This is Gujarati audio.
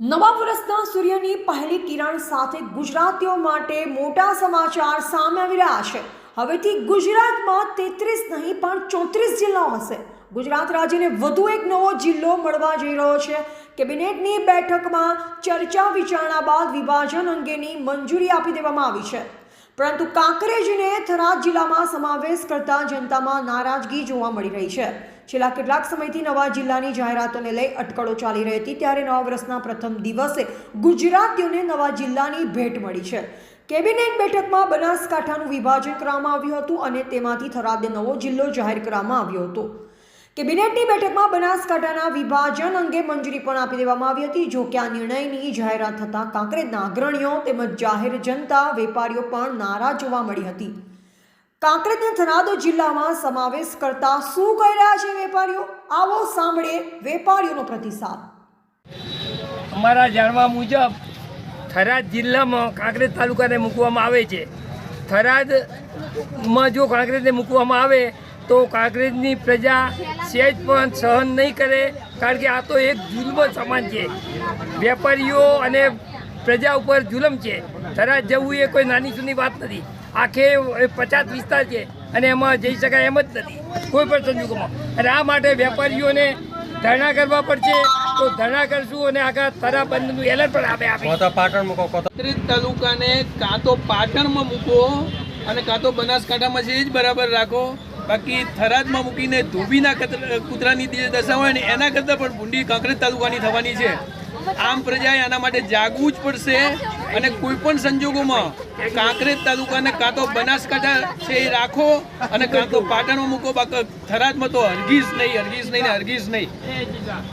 નવા વર્ષના સૂર્યની પહેલી કિરણ સાથે ગુજરાતીઓ માટે મોટા સમાચાર સામે આવી રહ્યા છે. હવેથી ગુજરાતમાં તેત્રીસ નહીં, પણ ચોત્રીસ જિલ્લાઓ હશે. ગુજરાત રાજ્યને વધુ એક નવો જિલ્લો મળવા જઈ રહ્યો છે. કેબિનેટની બેઠકમાં ચર્ચા વિચારણા બાદ વિભાજન અંગેની મંજૂરી આપી દેવામાં આવી છે. પરંતુ કાંકરેજને થરાદ જિલ્લામાં સમાવેશ કરતા જનતામાં નારાજગી જોવા મળી રહી છે. છેલ્લા કેટલાક સમયથી નવા જિલ્લાની જાહેરાતોને લઈ અટકળો ચાલી રહી હતી, ત્યારે નવા વર્ષના પ્રથમ દિવસે ગુજરાતીઓને નવા જિલ્લાની ભેટ મળી છે. કેબિનેટ બેઠકમાં બનાસકાંઠાનું વિભાજન કરવામાં આવ્યું હતું અને તેમાંથી થરાદને નવો જિલ્લો જાહેર કરવામાં આવ્યો હતો. કેબિનેટની બેઠકમાં બનાસકાંઠાના વિભાજન અંગે મંજૂરી પણ આપી દેવામાં આવી હતી. જો કે આ નિર્ણયની જાહેરાત થતાં કાંકરેજના અગ્રણીઓ તેમજ જાહેર જનતા, વેપારીઓ પણ નારાજ જોવા મળી હતી. કાંકરેજને થરાદ જિલ્લામાં સમાવેશ કરતા શું કહી રહ્યા છે વેપારીઓ? આવો સાંભળીએ વેપારીઓનો પ્રતિસાદ. અમારા જાણવા મુજબ થરાદ જિલ્લામાં કાંકરેજ તાલુકાને મૂકવામાં આવે છે. થરાદમાં જો કાંકરેજને મૂકવામાં આવે તો કાંકરેજની પ્રજા સહેજ પણ સહન નહીં કરે કારણ કે આ તો એક જુલ્મ સમાન છે. વેપારીઓ અને પ્રજા ઉપર જુલમ છે. થરાદ જવું એ કોઈ નાની સુની વાત નથી. આખે પચાસ વિસ્તાર છે અને એમાં જઈ શકાય એમ જ નથી કોઈ પણ સંજોગોમાં. અને આ માટે વેપારીઓને ધરણા કરવા પડશે. તો ધરણા કરશું અને આખા થરા બંધનું એલર્ટ પણ આપે આપે. પાટણ મૂકો કોતા ત્રીસ તાલુકાને કાં તો પાટણમાં મૂકો અને કાં તો બનાસકાંઠામાં છે એ જ બરાબર રાખો. બાકી થરાદમાં મૂકીને ધોબીના કૂતરાની જે દશા હોય ને એના કરતાં પણ ભૂંડી કાંકરેજ તાલુકાની થવાની છે. આમ પ્રજાએ આના માટે જાગવું જ પડશે અને કોઈ પણ સંજોગોમાં કાંકરેજ તાલુકાને કાં તો બનાસકાંઠા છે એ રાખો અને કાં તો પાટણમાં મૂકો. બાકી થરાદમાં તો હરગીઝ નહીં હરગીઝ નહીં ને હરગીઝ નહીં.